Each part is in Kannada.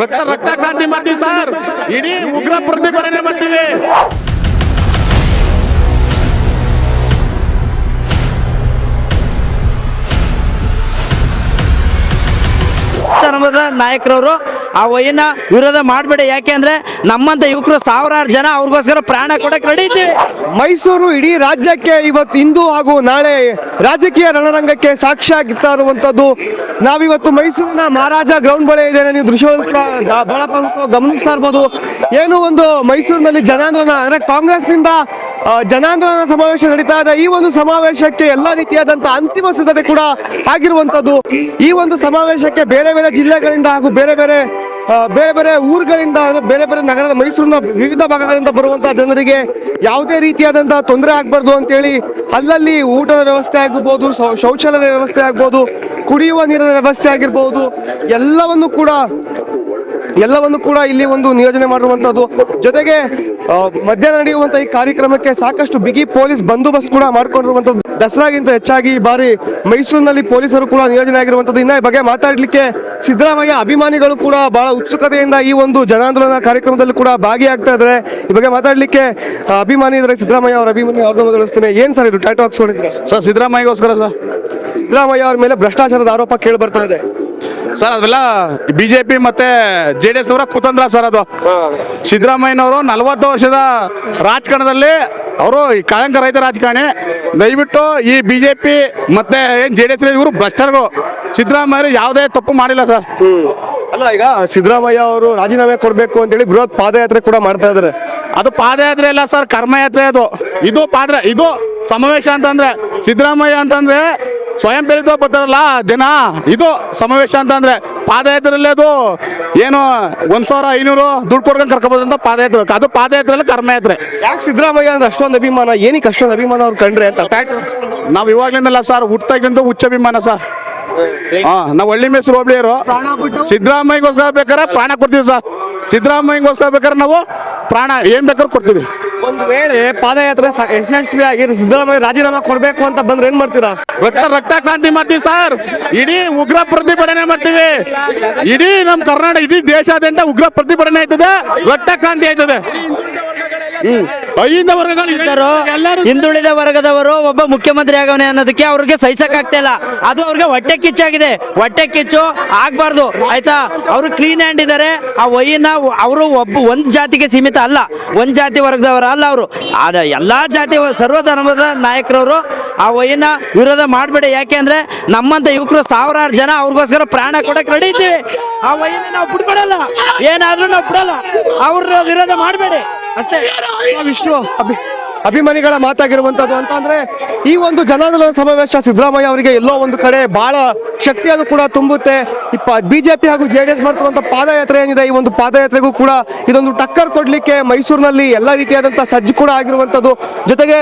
ರಕ್ತ ರಕ್ತ ಕ್ರಾಂತಿ ಮಾಡ್ತೀವಿ ಸರ್? ಇಡೀ ಉಗ್ರ ಪ್ರತಿಭಟನೆ ಮಾಡ್ತೀವಿ. ಧರ್ಮದ ನಾಯಕರವರು, ಆ ವೈನ ವಿರೋಧ ಮಾಡಬೇಡಿ. ಯಾಕೆ ಅಂದ್ರೆ ನಮ್ಮಂತ ಯುವಕರು ಸಾವಿರಾರು ಜನ ಅವ್ರಿಗೋಸ್ಕರ ಪ್ರಾಣ ಕೊಡಕ್ಕೆ ರೆಡಿ ಇದ್ದೀವಿ. ಮೈಸೂರು ಇಡೀ ರಾಜ್ಯಕ್ಕೆ ಇವತ್ತು ಇಂದು ಹಾಗೂ ನಾಳೆ ರಾಜಕೀಯ ರಣರಂಗಕ್ಕೆ ಸಾಕ್ಷಿ ಆಗ್ತಾ ಇರುವಂತದ್ದು ನಾವಿವತ್ತು ಮೈಸೂರಿನ ಮಹಾರಾಜ ಗ್ರೌಂಡ್ ಬಳಿ ಇದೆ ನೀವು ದೃಶ್ಯ ಬಹಳ ಪ್ರಮುಖವಾಗಿ ಗಮನಿಸ್ತಾ ಇರ್ಬೋದು. ಏನು ಒಂದು ಮೈಸೂರಿನಲ್ಲಿ ಜನಾಂದೋಲನ, ಅಂದ್ರೆ ಕಾಂಗ್ರೆಸ್ನಿಂದ ಜನಾಂದೋಲನ ಸಮಾವೇಶ ನಡೀತಾ ಇದೆ. ಈ ಒಂದು ಸಮಾವೇಶಕ್ಕೆ ಎಲ್ಲ ರೀತಿಯಾದಂತಹ ಅಂತಿಮ ಸಿದ್ಧತೆ ಕೂಡ ಆಗಿರುವಂತದ್ದು ಈ ಒಂದು ಸಮಾವೇಶಕ್ಕೆ ಬೇರೆ ಬೇರೆ ಜಿಲ್ಲೆಗಳಿಂದ ಹಾಗೂ ಬೇರೆ ಬೇರೆ ಬೇರೆ ಬೇರೆ ಊರುಗಳಿಂದ ಬೇರೆ ಬೇರೆ ನಗರದ ಮೈಸೂರಿನ ವಿವಿಧ ಭಾಗಗಳಿಂದ ಬರುವಂತಹ ಜನರಿಗೆ ಯಾವುದೇ ರೀತಿಯಾದಂತಹ ತೊಂದರೆ ಆಗ್ಬಾರ್ದು ಅಂತೇಳಿ ಅಲ್ಲಲ್ಲಿ ಊಟದ ವ್ಯವಸ್ಥೆ ಆಗಿರ್ಬೋದು ಶೌಚಾಲಯದ ವ್ಯವಸ್ಥೆ ಆಗ್ಬೋದು, ಕುಡಿಯುವ ನೀರಿನ ವ್ಯವಸ್ಥೆ ಆಗಿರ್ಬೋದು, ಎಲ್ಲವನ್ನು ಕೂಡ ಎಲ್ಲವನ್ನು ಕೂಡ ಇಲ್ಲಿ ಒಂದು ನಿಯೋಜನೆ ಮಾಡಿರುವಂತದ್ದು ಜೊತೆಗೆ ಮಧ್ಯಾಹ್ನ ನಡೆಯುವಂತಹ ಈ ಕಾರ್ಯಕ್ರಮಕ್ಕೆ ಸಾಕಷ್ಟು ಬಿಗಿ ಪೊಲೀಸ್ ಬಂದೋಬಸ್ತ್ ಕೂಡ ಮಾಡ್ಕೊಂಡಿರುವಂತದ್ದು ದಸರಾಗಿಂತ ಹೆಚ್ಚಾಗಿ ಈ ಬಾರಿ ಮೈಸೂರಿನಲ್ಲಿ ಪೊಲೀಸರು ಕೂಡ ನಿಯೋಜನೆ ಆಗಿರುವಂತದ್ದು ಇನ್ನ ಈ ಬಗ್ಗೆ ಮಾತಾಡಲಿಕ್ಕೆ ಸಿದ್ದರಾಮಯ್ಯ ಅಭಿಮಾನಿಗಳು ಕೂಡ ಬಹಳ ಉತ್ಸುಕತೆಯಿಂದ ಈ ಒಂದು ಜನಾಂದೋಲನ ಕಾರ್ಯಕ್ರಮದಲ್ಲಿ ಕೂಡ ಭಾಗಿಯಾಗ್ತಾ ಇದ್ದಾರೆ. ಈ ಬಗ್ಗೆ ಮಾತಾಡಲಿಕ್ಕೆ ಅಭಿಮಾನಿ ಇದ್ದಾರೆ. ಸಿದ್ದರಾಮಯ್ಯ ಅವರ ಅಭಿಮಾನಿ ಅವ್ರನ್ನ ಮೊದಲಿಸ್ತೇನೆ ಏನ್ ಸರ್ ಇದು? ಟ್ಯಾಟೋ ಹಾಕ್ಸ್ಕೊಂಡಿದ್ರೆ ಸರ್ ಸಿದ್ದರಾಮಯ್ಯಗೋಸ್ಕರ ಸರ್. ಸಿದ್ದರಾಮಯ್ಯ ಅವ್ರ ಮೇಲೆ ಭ್ರಷ್ಟಾಚಾರದ ಆರೋಪ ಕೇಳಿ ಬರ್ತಾ ಇದೆ. ಸರ್ ಅದೆಲ್ಲ ಬಿಜೆಪಿ ಮತ್ತೆ ಜೆ ಡಿ ಎಸ್ ಅವರ ಕುತಂತ್ರ ಸರ್ ಅದು. ಸಿದ್ದರಾಮಯ್ಯನವರು ನಲವತ್ತು ವರ್ಷದ ರಾಜಕಾರಣದಲ್ಲಿ ಅವರು ಕಳಂಕ ರೈತ ರಾಜಕಾರಣಿ. ದಯವಿಟ್ಟು ಈ ಬಿಜೆಪಿ ಮತ್ತೆ ಏನ್ ಜೆ ಡಿ ಎಸ್ ಇವರು ಭ್ರಷ್ಟರು ಸಿದ್ದರಾಮಯ್ಯ ಯಾವುದೇ ತಪ್ಪು ಮಾಡಿಲ್ಲ ಸರ್. ಅಲ್ಲ ಈಗ ಸಿದ್ದರಾಮಯ್ಯ ಅವರು ರಾಜೀನಾಮೆ ಕೊಡಬೇಕು ಅಂತೇಳಿ ಬೃಹತ್ ಪಾದಯಾತ್ರೆ ಕೂಡ ಮಾಡ್ತಾ ಇದ್ದಾರೆ ಅದು ಪಾದಯಾತ್ರೆ ಅಲ್ಲ ಸರ್ ಕರ್ಮಯಾತ್ರೆ ಅದು. ಇದು ಪಾದ್ರೆ ಇದು ಸಮಾವೇಶ ಅಂತಂದ್ರೆ ಸಿದ್ದರಾಮಯ್ಯ ಅಂತಂದ್ರೆ ಸ್ವಯಂ ಪ್ರೇರಿತ ಬರ್ತಾರಲ್ಲ ಜನ ಇದು ಸಮಾವೇಶ ಅಂತಂದ್ರೆ ಪಾದಯಾತ್ರೆಯಲ್ಲಿ ಅದು ಏನು ಒಂದ್ ಸಾವಿರ ಐನೂರು ದುಡ್ಡು ಕೊಡ್ಕೊಂಡು ಕರ್ಕೊಬೋದಂತ ಪಾದಯಾತ್ರೆ ಅದು ಪಾದಯಾತ್ರೆ ಅಲ್ಲ ಕರ್ಮಯಾತ್ರೆ. ಯಾಕೆ ಸಿದ್ದರಾಮಯ್ಯ ಅಂದ್ರೆ ಅಷ್ಟೊಂದು ಅಭಿಮಾನ? ಏನಕ್ಕೆ ಅಷ್ಟೊಂದು ಅಭಿಮಾನ ಅವ್ರು ಕಂಡ್ರೆ ಅಂತ? ನಾವು ಇವಾಗ್ಲಿಂದಲ್ಲ ಸರ್ ಹುಟ್ಟಾಗಿಂದ ಹುಚ್ಚ ಅಭಿಮಾನ ಸರ್ ಹಾ ನಾವು ಹಳ್ಳಿ ಮೇಸರು ಹೋಬ್ಳಿಯರು. ಸಿದ್ದರಾಮಯ್ಯಗೋಸ್ಕರ ಬೇಕಾದ್ರೆ ಪ್ರಾಣ ಕೊಡ್ತೀವಿ ಸರ್ ಸಿದ್ದರಾಮಯ್ಯಗೋಸ್ಕರ ಬೇಕಾದ್ರೆ ನಾವು ಪ್ರಾಣ ಏನ್ ಬೇಕಾದ್ರೂ ಕೊಡ್ತೀವಿ. ಒಂದು ವೇಳೆ ಪಾದಯಾತ್ರೆ ಸ- ಯಶಸ್ವಿಯಾಗಿ ಸಿದ್ದರಾಮಯ್ಯ ರಾಜೀನಾಮೆ ಕೊಡಬೇಕು ಅಂತ ಬಂದ್ರೆ ಏನ್ ಮಾಡ್ತೀರಾ? ರಕ್ತ ರಕ್ತ ಕ್ರಾಂತಿ ಮಾಡ್ತೀವಿ ಸರ್. ಇಡೀ ಉಗ್ರ ಪ್ರತಿಭಟನೆ ಮಾಡ್ತೀವಿ. ಇಡೀ ನಮ್ಮ ಕರ್ನಾಟಕ, ಇಡೀ ದೇಶಾದ್ಯಂತ ಉಗ್ರ ಪ್ರತಿಭಟನೆ ಆಯ್ತದೆ. ರಕ್ತ ಕ್ರಾಂತಿ ಆಯ್ತದೆ. ಹ್ಮ್. ವರ್ಗದವರು ವರ್ಗಗಳು ಇದ್ದರು, ಹಿಂದುಳಿದ ವರ್ಗದವರು ಒಬ್ಬ ಮುಖ್ಯಮಂತ್ರಿ ಆಗವನೆ ಅನ್ನೋದಕ್ಕೆ ಅವ್ರಿಗೆ ಸಹಿಸಕ್ ಆಗ್ತಾ ಇಲ್ಲ. ಅದು ಅವ್ರಿಗೆ ಹೊಟ್ಟೆ ಕಿಚ್ಚಾಗಿದೆ. ಹೊಟ್ಟೆ ಕಿಚ್ಚು ಆಗ್ಬಾರ್ದು. ಆಯ್ತಾ? ಅವರು ಕ್ಲೀನ್ ಹ್ಯಾಂಡ್ ಇದ್ದಾರೆ. ಆ ವೈನ ಅವರು ಒಬ್ಬ ಒಂದ್ ಜಾತಿಗೆ ಸೀಮಿತ ಅಲ್ಲ. ಒಂದ್ ಜಾತಿ ವರ್ಗದವರ ಅಲ್ಲ ಅವರು. ಎಲ್ಲಾ ಜಾತಿ ಸರ್ವ ಧರ್ಮದ ನಾಯಕರವರು ಆ ವೈನ ವಿರೋಧ ಮಾಡಬೇಡಿ. ಯಾಕೆ ಅಂದ್ರೆ ನಮ್ಮಂತ ಯುವಕರು ಸಾವಿರಾರು ಜನ ಅವ್ರಿಗೋಸ್ಕರ ಪ್ರಾಣ ಕೊಡಕ್ಕೆ ರೆಡಿ ಇದ್ದೀವಿ. ಆ ವಯ್ಯನ ನಾವು ಬಿಟ್ಕೊಡಲ್ಲ. ಏನಾದ್ರೂ ನಾವು ಬಿಡಲ್ಲ. ಅವ್ರ ವಿರೋಧ ಮಾಡಬೇಡಿ. আস্তে বিষ্ণু ಅಭಿಮಾನಿಗಳ ಮಾತಾಗಿರುವಂತದ್ದು ಅಂತ ಅಂದ್ರೆ ಈ ಒಂದು ಜನಾಂದೋಲನ ಸಮಾವೇಶ ಸಿದ್ದರಾಮಯ್ಯ ಅವರಿಗೆ ಎಲ್ಲೋ ಒಂದು ಕಡೆ ಬಹಳ ಶಕ್ತಿಯನ್ನು ಕೂಡ ತುಂಬುತ್ತೆ. ಇಪ್ಪ ಬಿಜೆಪಿ ಹಾಗೂ ಜೆ ಡಿ ಎಸ್ ಮಾಡ್ತಿರುವಂತ ಪಾದಯಾತ್ರೆ ಏನಿದೆ, ಈ ಒಂದು ಪಾದಯಾತ್ರೆಗೂ ಕೂಡ ಇದೊಂದು ಟಕ್ಕರ್ ಕೊಡ್ಲಿಕ್ಕೆ ಮೈಸೂರಿನಲ್ಲಿ ಎಲ್ಲ ರೀತಿಯಾದಂತಹ ಸಜ್ಜು ಕೂಡ ಆಗಿರುವಂತದ್ದು. ಜೊತೆಗೆ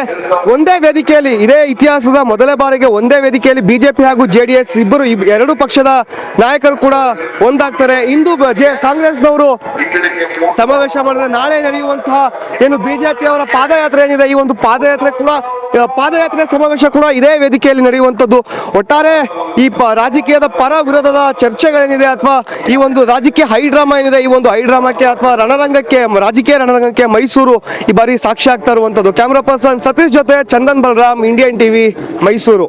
ಒಂದೇ ವೇದಿಕೆಯಲ್ಲಿ, ಇದೇ ಇತಿಹಾಸದ ಮೊದಲ ಬಾರಿಗೆ ಒಂದೇ ವೇದಿಕೆಯಲ್ಲಿ ಬಿಜೆಪಿ ಹಾಗೂ ಜೆ ಡಿ ಎಸ್ ಇಬ್ಬರು ಇಬ್- ಎರಡು ಪಕ್ಷದ ನಾಯಕರು ಕೂಡ ಒಂದಾಗ್ತಾರೆ. ಇಂದು ಜೆ, ಕಾಂಗ್ರೆಸ್ನವರು ಸಮಾವೇಶ ಮಾಡಿದ್ರೆ ನಾಳೆ ನಡೆಯುವಂತಹ ಏನು ಬಿಜೆಪಿ ಅವರ ಪಾದಯಾತ್ರೆ ಏನಿದೆ ಈ ಒಂದು ಪಾದಯಾತ್ರೆ ಕೂಡ ಪಾದಯಾತ್ರೆ ಸಮಾವೇಶ ಕೂಡ ಇದೇ ವೇದಿಕೆಯಲ್ಲಿ ನಡೆಯುವಂಥದ್ದು. ಒಟ್ಟಾರೆ ಈ ಪ, ರಾಜಕೀಯದ ಪರ ವಿರೋಧದ ಚರ್ಚೆಗಳೇನಿದೆ ಅಥವಾ ಈ ಒಂದು ರಾಜಕೀಯ ಹೈಡ್ರಾಮಾ ಏನಿದೆ, ಈ ಒಂದು ಹೈಡ್ರಾಮಾಕ್ಕೆ ಅಥವಾ ರಣರಂಗಕ್ಕೆ, ರಾಜಕೀಯ ರಣರಂಗಕ್ಕೆ ಮೈಸೂರು ಈ ಬಾರಿ ಸಾಕ್ಷಿ ಆಗ್ತಾ ಇರುವಂಥದ್ದು. ಕ್ಯಾಮ್ರಾ ಪರ್ಸನ್ ಸತೀಶ್ ಜೊತೆ ಚಂದನ್ ಬಲರಾಮ್, ಇಂಡಿಯನ್ ಟಿವಿ ಮೈಸೂರು.